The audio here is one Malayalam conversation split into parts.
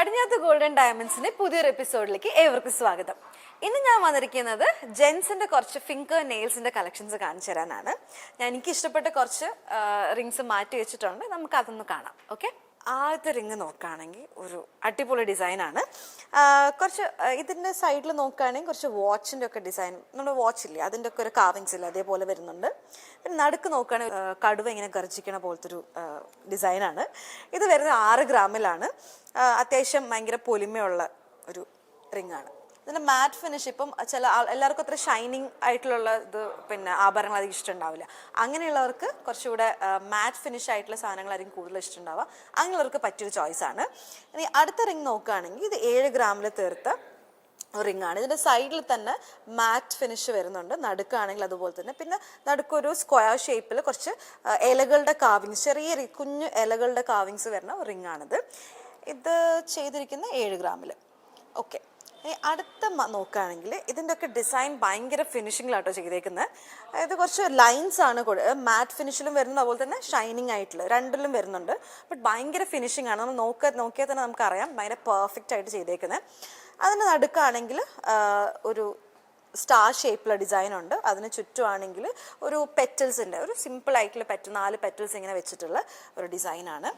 പടിഞ്ഞാത്ത് ഗോൾഡൻ ഡയമണ്ട്സിന്റെ പുതിയൊരു എപ്പിസോഡിലേക്ക് ഏവർക്കും സ്വാഗതം. ഇന്ന് ഞാൻ വന്നിരിക്കുന്നത് ജെൻസിന്റെ കുറച്ച് ഫിംഗർ നെയിൽസിന്റെ കളക്ഷൻസ് കാണിച്ചു തരാനാണ്. ഞാൻ എനിക്ക് ഇഷ്ടപ്പെട്ട കുറച്ച് റിങ്സ് മാറ്റി വെച്ചിട്ടുണ്ട്. നമുക്ക് അതൊന്ന് കാണാം. ഓക്കെ ആദ്യത്തെ റിങ് നോക്കുകയാണെങ്കിൽ ഒരു അടിപൊളി ഡിസൈനാണ്. കുറച്ച് ഇതിന്റെ സൈഡിൽ നോക്കുകയാണെങ്കിൽ കുറച്ച് വാച്ചിന്റെ ഒക്കെ ഡിസൈൻ. നമ്മുടെ വാച്ച് ഇല്ലേ അതിന്റെ ഒക്കെ ഒരു കാവിങ്സ് ഇല്ല അതേപോലെ വരുന്നുണ്ട്. പിന്നെ നടുക്ക് നോക്കുകയാണെങ്കിൽ കടുവ ഇങ്ങനെ ഗർജിക്കണ പോലത്തെ ഒരു ഡിസൈനാണ്. ഇത് വരുന്നത് ആറ് ഗ്രാമിലാണ്. അത്യാവശ്യം ഭയങ്കര പൊലിമയുള്ള ഒരു റിംഗ് ആണ് മാറ്റ് ഫിനിഷ് ഇപ്പം ചില എല്ലാവർക്കും അത്ര ഷൈനിങ് ആയിട്ടുള്ള ഇത് പിന്നെ ആഭരണങ്ങൾ അധികം ഇഷ്ടമുണ്ടാവില്ല. അങ്ങനെയുള്ളവർക്ക് കുറച്ചുകൂടെ മാറ്റ് ഫിനിഷ് ആയിട്ടുള്ള സാധനങ്ങളായിരിക്കും കൂടുതൽ ഇഷ്ടമുണ്ടാവുക. അങ്ങനെയുള്ളവർക്ക് പറ്റിയൊരു ചോയ്സ് ആണ്. ഇനി അടുത്ത റിങ് നോക്കുകയാണെങ്കിൽ ഇത് ഏഴ് ഗ്രാമിൽ തീർത്ത റിംഗ് ആണ്. ഇതിന്റെ സൈഡിൽ തന്നെ മാറ്റ് ഫിനിഷ് വരുന്നുണ്ട്. നടുക്കാണെങ്കിൽ അതുപോലെ തന്നെ. പിന്നെ നടുക്കൊരു സ്ക്വയർ ഷേപ്പിൽ കുറച്ച് ഇലകളുടെ കാവിങ്സ് ചെറിയ കുഞ്ഞു ഇലകളുടെ കാവിങ്സ് വരുന്ന റിംഗ് ആണിത്. ഇത് ചെയ്തിരിക്കുന്ന ഏഴ് ഗ്രാമിൽ ഓക്കെ അടുത്ത നോക്കുകയാണെങ്കിൽ ഇതിന്റെ ഒക്കെ ഡിസൈൻ ഭയങ്കര ഫിനിഷിങ്ങിലാട്ടോ ചെയ്തേക്കുന്നത് അതായത് കുറച്ച് ലൈൻസ് ആണ് മാറ്റ് ഫിനിഷിലും വരുന്നത് അതുപോലെ തന്നെ ഷൈനിങ് ആയിട്ടുള്ള രണ്ടിലും വരുന്നുണ്ട്. ബട്ട് ഭയങ്കര ഫിനിഷിംഗ് ആണ്. നമ്മൾ നോക്ക നോക്കിയാൽ തന്നെ നമുക്കറിയാം ഭയങ്കര പെർഫെക്റ്റ് ആയിട്ട് ചെയ്തേക്കുന്നത് അതിന് നടുക്കാണെങ്കിൽ ഒരു സ്റ്റാർ ഷേപ്പിലുള്ള ഡിസൈൻ ഉണ്ട്. അതിന് ചുറ്റുമാണെങ്കിൽ ഒരു പെറ്റൽസിന്റെ ഒരു സിമ്പിൾ ആയിട്ടുള്ള പെറ്റ് നാല് പെറ്റൽസ് ഇങ്ങനെ വെച്ചിട്ടുള്ള ഒരു ഡിസൈനാണ്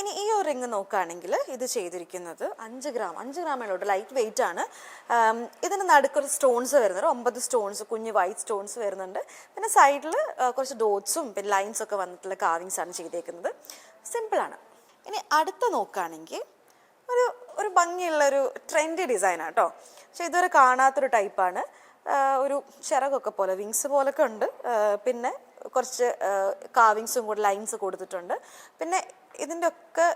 ഇനി ഈ ഒരു റിങ് നോക്കുകയാണെങ്കിൽ ഇത് ചെയ്തിരിക്കുന്നത് അഞ്ച് ഗ്രാം അഞ്ച് ഗ്രാമിലോട്ട് ലൈറ്റ് വെയിറ്റ് ആണ്. ഇതിന് നടുക്കൊരു സ്റ്റോൺസ് വരുന്നുണ്ട്. ഒമ്പത് സ്റ്റോൺസ് കുഞ്ഞ് വൈറ്റ് സ്റ്റോൺസ് വരുന്നുണ്ട്. പിന്നെ സൈഡിൽ കുറച്ച് ഡോട്ട്സും പിന്നെ ലൈൻസ് ഒക്കെ വന്നിട്ടുള്ള കാവിങ്സ് ആണ് ചെയ്തേക്കുന്നത്. സിമ്പിളാണ് ഇനി അടുത്ത നോക്കുകയാണെങ്കിൽ ഒരു ഒരു ഭംഗിയുള്ള ഒരു ട്രെൻഡി ഡിസൈൻ കേട്ടോ പക്ഷെ ഇതുവരെ കാണാത്തൊരു ടൈപ്പാണ് ഒരു ചിറകൊക്കെ പോലെ വിങ്സ് പോലൊക്കെ ഉണ്ട്. പിന്നെ കുറച്ച് കാവിങ്സും കൂടെ ലൈൻസ് കൊടുത്തിട്ടുണ്ട്. പിന്നെ ഇതിന്റെ ഒക്കെ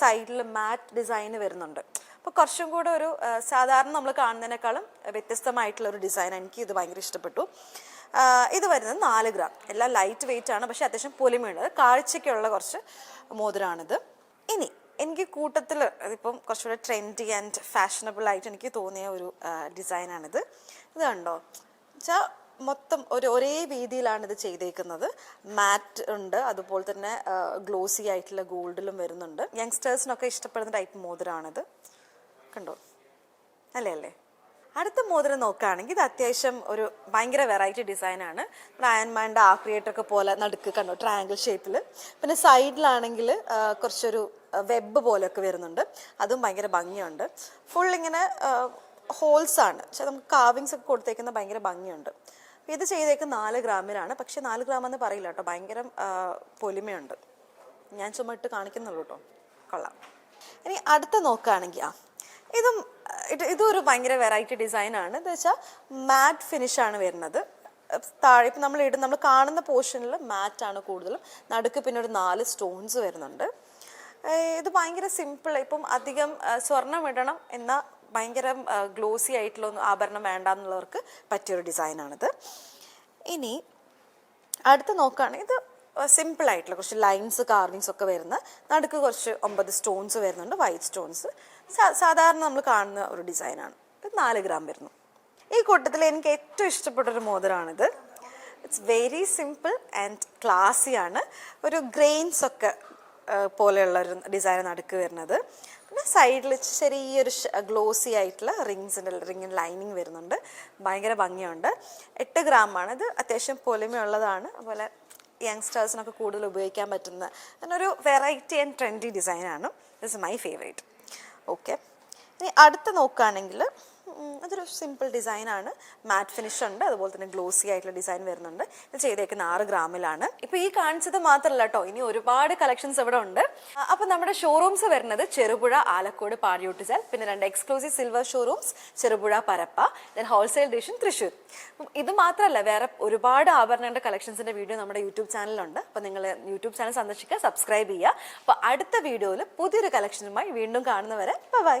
സൈഡിൽ മാറ്റ് ഡിസൈൻ വരുന്നുണ്ട്. അപ്പോൾ കുറച്ചും കൂടെ ഒരു സാധാരണ നമ്മൾ കാണുന്നതിനേക്കാളും വ്യത്യസ്തമായിട്ടുള്ള ഒരു ഡിസൈൻ എനിക്ക് ഇത് ഭയങ്കര ഇഷ്ടപ്പെട്ടു. ഇത് വരുന്നത് നാല് ഗ്രാം. എല്ലാം ലൈറ്റ് വെയിറ്റ് ആണ് പക്ഷേ അത്യാവശ്യം പൊലിമയുണ്ട്. കാഴ്ചയ്ക്കുള്ള കുറച്ച് മോതിരാണിത്. ഇനി എനിക്ക് കൂട്ടത്തിൽ ഇപ്പം കുറച്ചുകൂടെ ട്രെൻഡി ആൻഡ് ഫാഷനബിൾ ആയിട്ട് എനിക്ക് തോന്നിയ ഒരു ഡിസൈനാണിത്. ഇത് കണ്ടോ? മൊത്തം ഒരു ഒരേ രീതിയിലാണ് ഇത് ചെയ്തേക്കുന്നത്. മാറ്റ് ഉണ്ട് അതുപോലെ തന്നെ ഗ്ലോസി ആയിട്ടുള്ള ഗോൾഡിലും വരുന്നുണ്ട്. യങ്സ്റ്റേഴ്സിനൊക്കെ ഇഷ്ടപ്പെടുന്ന ടൈപ്പ് മോതിരമാണിത് കണ്ടോ? അല്ലേ അല്ലേ? അടുത്ത മോതിരം നോക്കുകയാണെങ്കിൽ ഇത് അത്യാവശ്യം ഒരു ഭയങ്കര വെറൈറ്റി ഡിസൈനാണ് നമ്മുടെ അയൺമാന്റെ ആ ക്രിയേറ്റർ പോലെ നടുക്ക് കണ്ടോ ട്രയാങ്കിൾ ഷേപ്പിൽ പിന്നെ സൈഡിലാണെങ്കിൽ കുറച്ചൊരു വെബ് പോലെയൊക്കെ വരുന്നുണ്ട്. അതും ഭയങ്കര ഭംഗിയുണ്ട്. ഫുൾ ഇങ്ങനെ ഹോൾസ് ആണ്. പക്ഷെ നമുക്ക് കാവിങ്സ് ഒക്കെ കൊടുത്തേക്കുന്ന ഭയങ്കര ഭംഗിയുണ്ട്. ഇത് ചെയ്തേക്ക് നാല് ഗ്രാമിനാണ് പക്ഷെ നാല് ഗ്രാം എന്ന് പറയില്ല കേട്ടോ. ഭയങ്കര പൊലിമയുണ്ട്. ഞാൻ ചുമ്മാ ഇട്ട് കാണിക്കുന്നുള്ളൂ കേട്ടോ. കൊള്ളാം. ഇനി അടുത്ത നോക്കുകയാണെങ്കിൽ ആ ഇതും ഇത് ഇതും ഒരു ഭയങ്കര വെറൈറ്റി ഡിസൈൻ ആണ്. എന്ന് വെച്ചാൽ മാറ്റ് ആണ് വരുന്നത്. താഴെ ഇപ്പം നമ്മൾ ഇടും നമ്മൾ കാണുന്ന പോർഷനിൽ മാറ്റ് ആണ് കൂടുതലും. നടുക്ക് പിന്നെ ഒരു നാല് സ്റ്റോൺസ് വരുന്നുണ്ട്. ഇത് ഭയങ്കര സിമ്പിൾ ഇപ്പം അധികം സ്വർണം ഇടണം എന്ന ഭയങ്കര ഗ്ലോസി ആയിട്ടുള്ള ആഭരണം വേണ്ട എന്നുള്ളവർക്ക് പറ്റിയൊരു ഡിസൈനാണിത്. ഇനി അടുത്ത് നോക്കുകയാണെങ്കിൽ ഇത് സിമ്പിൾ ആയിട്ടുള്ള കുറച്ച് ലൈൻസ് കാർവിങ്സ് ഒക്കെ വരുന്ന നടുക്ക് കുറച്ച് ഒമ്പത് സ്റ്റോൺസ് വരുന്നുണ്ട് വൈറ്റ് സ്റ്റോൺസ് സാധാരണ നമ്മൾ കാണുന്ന ഒരു ഡിസൈനാണ്. ഇത് നാല് ഗ്രാം വരുന്നു. ഈ കൂട്ടത്തിൽ എനിക്ക് ഏറ്റവും ഇഷ്ടപ്പെട്ട ഒരു മോതിരമാണിത് ഇറ്റ്സ് വെരി സിമ്പിൾ ആൻഡ് ക്ലാസ്സിയാണ് ഒരു ഗ്രെയിൻസ് ഒക്കെ പോലെയുള്ള ഒരു ഡിസൈൻ നടുക്ക് വരുന്നത്. പിന്നെ സൈഡിൽ ചെറിയൊരു ഗ്ലോസി ആയിട്ടുള്ള റിങ്സിന്റെ റിങ്ങിന് ലൈനിങ് വരുന്നുണ്ട്. ഭയങ്കര ഭംഗിയുണ്ട്. എട്ട് ഗ്രാമാണ് ഇത് അത്യാവശ്യം പൊലിമയുള്ളതാണ്. അതുപോലെ യങ്സ്റ്റേഴ്സിനൊക്കെ കൂടുതൽ ഉപയോഗിക്കാൻ പറ്റുന്ന അങ്ങനൊരു വെറൈറ്റി ആൻഡ് ട്രെൻഡി ഡിസൈനാണ് ദിസ് മൈ ഫേവറേറ്റ് ഓക്കെ ഇനി അടുത്ത് നോക്കുകയാണെങ്കിൽ അതൊരു സിമ്പിൾ ഡിസൈനാണ് മാറ്റ് ഫിനിഷ് ഉണ്ട്. അതുപോലെ തന്നെ ഗ്ലോസി ആയിട്ടുള്ള ഡിസൈൻ വരുന്നുണ്ട്. ഇത് ചെയ്തേക്കുന്ന ആറ് ഗ്രാമിലാണ്. ഇപ്പൊ ഈ കാണിച്ചത് മാത്രമല്ല കേട്ടോ ഇനി ഒരുപാട് കളക്ഷൻസ് ഇവിടെ ഉണ്ട്. അപ്പോൾ അപ്പൊ നമ്മുടെ ഷോറൂംസ് വരുന്നത് ചെറുപുഴ ആലക്കോട് പാടിയൂട്ടിച്ചാൽ പിന്നെ രണ്ട് exclusive silver showrooms Cherupuzha Parappa. Then wholesale division Thrissur ഇത് മാത്രമല്ല വേറെ ഒരുപാട് ആഭരണങ്ങളുടെ കളക്ഷൻസിന്റെ വീഡിയോ നമ്മുടെ യൂട്യൂബ് ചാനലിലുണ്ട് അപ്പൊ നിങ്ങൾ യൂട്യൂബ് ചാനൽ സന്ദർശിക്കുക സബ്സ്ക്രൈബ് ചെയ്യുക. അപ്പൊ അടുത്ത വീഡിയോയിൽ പുതിയൊരു കളക്ഷനുമായി വീണ്ടും കാണുന്നവരെ ബൈ